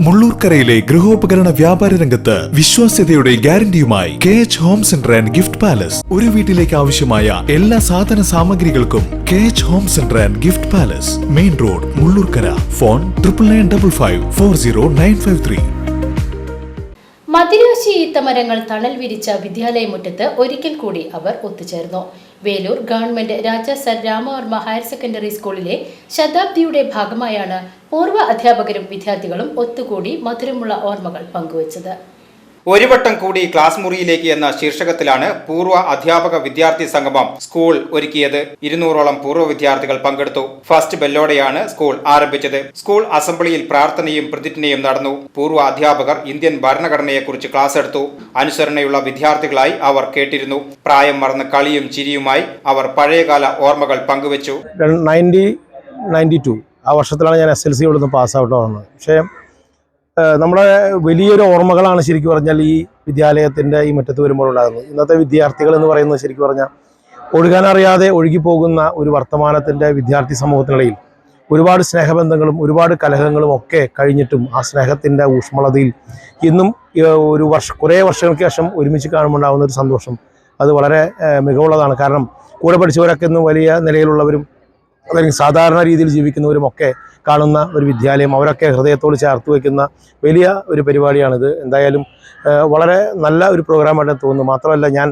മുള്ളൂർക്കരയിലെ ഗൃഹോപകരണ വ്യാപാര രംഗത്ത് വിശ്വാസ്യതയുടെ ഗ്യാരണ്ടിയുമായി K H home centre and gift palace ഒരു വീട്ടിലേക്ക് ആവശ്യമായ എല്ലാ സാധന സാമഗ്രികൾക്കും K H home centre and gift palace main road Mullurkara. Phone triple nine double five four zero nine five three മതിരാശി ഈത്തമരങ്ങൾ തണൽ വിരിച്ച വിദ്യാലയമുറ്റത്ത് ഒരിക്കൽ കൂടി അവർ ഒത്തുചേർന്നു. Velur government Raja sir Ramavarma higher secondary സ്കൂളിലെ ശതാബ്ദിയുടെ ഭാഗമായാണ് പൂർവ അധ്യാപകരും വിദ്യാർത്ഥികളും ഒത്തുകൂടി മധുരമുള്ള ഓർമ്മകൾ പങ്കുവച്ചത്. ഒരു വട്ടം കൂടി ക്ലാസ് മുറിയിലേക്ക് എന്ന ശീർഷകത്തിലാണ് പൂർവ അധ്യാപക വിദ്യാർത്ഥി സംഗമം സ്കൂൾ ഒരുക്കിയത്. ഇരുന്നൂറോളം പൂർവ വിദ്യാർത്ഥികൾ പങ്കെടുത്തു. ഫസ്റ്റ് ബെല്ലോടെയാണ് സ്കൂൾ ആരംഭിച്ചത്. സ്കൂൾ അസംബ്ലിയിൽ പ്രാർത്ഥനയും പ്രതിജ്ഞയും നടന്നു. പൂർവ അധ്യാപകർ ഇന്ത്യൻ ഭരണഘടനയെക്കുറിച്ച് ക്ലാസ് എടുത്തു. അനുസരണയുള്ള വിദ്യാർത്ഥികളായി അവർ കേട്ടിരുന്നു. പ്രായം മറന്ന് കളിയും ചിരിയുമായി അവർ പഴയകാല ഓർമ്മകൾ പങ്കുവച്ചു. ആ വർഷത്തിലാണ് ഞാൻ എസ് എൽ സി ഇവിടുന്ന് പാസ്സൗട്ട് ആവുന്നത് പക്ഷേ നമ്മുടെ വലിയൊരു ഓർമ്മകളാണ് ശരിക്കും പറഞ്ഞാൽ ഈ വിദ്യാലയത്തിന്റെ ഈ മുറ്റത്ത് വരുമ്പോൾ ഉണ്ടാകുന്നത്. ഇന്നത്തെ വിദ്യാർത്ഥികൾ എന്ന് പറയുന്നത് ശരിക്കും പറഞ്ഞാൽ ഒഴുകാനറിയാതെ ഒഴുകിപ്പോകുന്ന ഒരു വർത്തമാനത്തിന്റെ വിദ്യാർത്ഥി സമൂഹത്തിനിടയിൽ ഒരുപാട് സ്നേഹബന്ധങ്ങളും ഒരുപാട് കലഹങ്ങളും ഒക്കെ കഴിഞ്ഞിട്ടും ആ സ്നേഹത്തിന്റെ ഊഷ്മളതയിൽ ഇന്നും ഒരു വർഷം കുറേ വർഷങ്ങൾക്ക് ശേഷം ഒരുമിച്ച് കാണുമ്പോൾ ഒരു സന്തോഷം. അത് വളരെ മികവുള്ളതാണ്. കാരണം കൂടെ പഠിച്ചവരൊക്കെ ഇന്ന് വലിയ നിലയിലുള്ളവരും അല്ലെങ്കിൽ സാധാരണ രീതിയിൽ ജീവിക്കുന്നവരുമൊക്കെ കാണുന്ന ഒരു വിദ്യാലയം അവരൊക്കെ ഹൃദയത്തോട് ചേർത്ത് വയ്ക്കുന്ന വലിയ ഒരു പരിപാടിയാണിത്. എന്തായാലും വളരെ നല്ല ഒരു പ്രോഗ്രാമായിട്ട് തോന്നുന്നു. മാത്രമല്ല ഞാൻ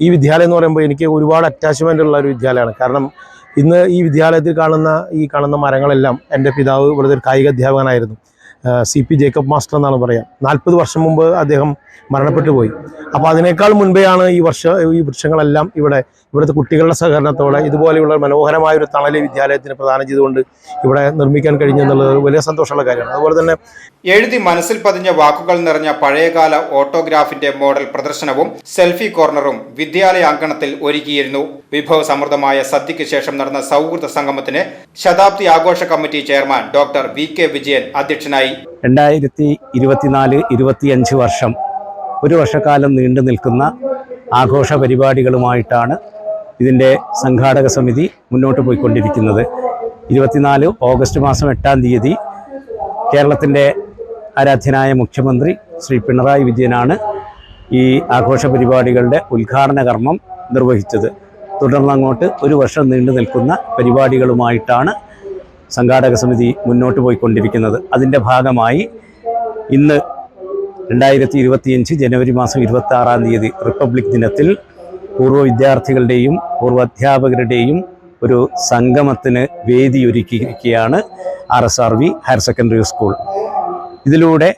ഈ വിദ്യാലയം എന്ന് പറയുമ്പോൾ എനിക്ക് ഒരുപാട് അറ്റാച്ച്മെന്റ് ഉള്ള ഒരു വിദ്യാലയമാണ്. കാരണം ഇന്ന് ഈ വിദ്യാലയത്തിൽ കാണുന്ന ഈ കാണുന്ന മരങ്ങളെല്ലാം എന്റെ പിതാവ് ഇവിടുത്തെ ഒരു കായിക അധ്യാപകനായിരുന്നു. സി പി ജേക്കബ് മാസ്റ്റർ എന്നാണ് പറയാം. നാൽപ്പത് വർഷം മുമ്പ് അദ്ദേഹം മരണപ്പെട്ടു പോയി. അപ്പോൾ അതിനേക്കാൾ മുൻപെയാണ് ഈ വർഷ ഈ വൃക്ഷങ്ങളെല്ലാം ഇവിടെ ഇവിടുത്തെ കുട്ടികളുടെ സഹകരണത്തോടെ ഇതുപോലെയുള്ള മനോഹരമായ ഒരു തണൽ വിദ്യാലയത്തിന് പ്രദാനം ചെയ്തുകൊണ്ട് ഇവിടെ നിർമ്മിക്കാൻ കഴിഞ്ഞു എന്നുള്ളത് വലിയ സന്തോഷമുള്ള കാര്യമാണ്. അതുപോലെ തന്നെ എഴുതി മനസ്സിൽ പതിഞ്ഞ വാക്കുകൾ നിറഞ്ഞ പഴയകാല ഓട്ടോഗ്രാഫിന്റെ മോഡൽ പ്രദർശനവും സെൽഫി കോർണറും വിദ്യാലയ അങ്കണത്തിൽ ഒരുക്കിയിരുന്നു. വിഭവസമൃദ്ധമായ സദ്യയ്ക്ക് ശേഷം നടന്ന സൗഹൃദ സംഗമത്തിന് ശതാബ്ദി ആഘോഷ committee chairman doctor V K Vijayan അധ്യക്ഷനായി. രണ്ടായിരത്തി ഇരുപത്തിനാല് ഇരുപത്തിയഞ്ച് വർഷം ഒരു വർഷക്കാലം നീണ്ടു നിൽക്കുന്ന ആഘോഷ പരിപാടികളുമായിട്ടാണ് ഇതിന്റെ സംഘാടക സമിതി മുന്നോട്ട് പോയിക്കൊണ്ടിരിക്കുന്നത്. ഇരുപത്തിനാല് ഓഗസ്റ്റ് മാസം എട്ടാം തീയതി കേരളത്തിന്റെ ആരാധ്യനായ മുഖ്യമന്ത്രി ശ്രീ പിണറായി വിജയനാണ് ഈ ആഘോഷ പരിപാടികളുടെ ഉദ്ഘാടന കർമ്മം നിർവഹിച്ചത്. തുടർന്ന് അങ്ങോട്ട് ഒരു വർഷം നീണ്ടു നിൽക്കുന്ന പരിപാടികളുമായിട്ടാണ് സംഘാടക സമിതി മുന്നോട്ട് പോയിക്കൊണ്ടിരിക്കുന്നത്. അതിന്റെ ഭാഗമായി ഇന്ന് രണ്ടായിരത്തി ഇരുപത്തിയഞ്ച് ജനുവരി മാസം ഇരുപത്തി ആറാം തീയതി റിപ്പബ്ലിക് ദിനത്തിൽ പൂർവ വിദ്യാർത്ഥികളുടെയും പൂർവ അധ്യാപകരുടെയും ഒരു സംഗമത്തിന് വേദിയൊരുക്കിയിരിക്കുകയാണ് R S R V higher secondary school. ഇതിലൂടെ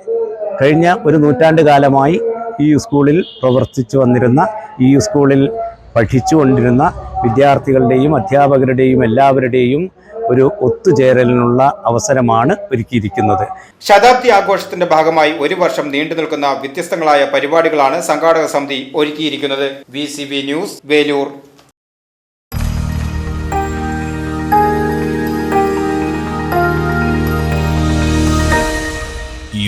കഴിഞ്ഞ ഒരു നൂറ്റാണ്ട് കാലമായി ഈ സ്കൂളിൽ പ്രവർത്തിച്ചു വന്നിരുന്ന ഈ സ്കൂളിൽ പഠിച്ചുകൊണ്ടിരുന്ന വിദ്യാർത്ഥികളുടെയും അധ്യാപകരുടെയും എല്ലാവരുടെയും ഒരു ഒത്തുചേരലിനുള്ള അവസരമാണ് ഒരുക്കിയിരിക്കുന്നത്. ശതാബ്ദി ആഘോഷത്തിന്റെ ഭാഗമായി ഒരു വർഷം നീണ്ടു നിൽക്കുന്ന വ്യത്യസ്തങ്ങളായ പരിപാടികളാണ് സംഘാടക സമിതി ഒരുക്കിയിരിക്കുന്നത്. V news Velur.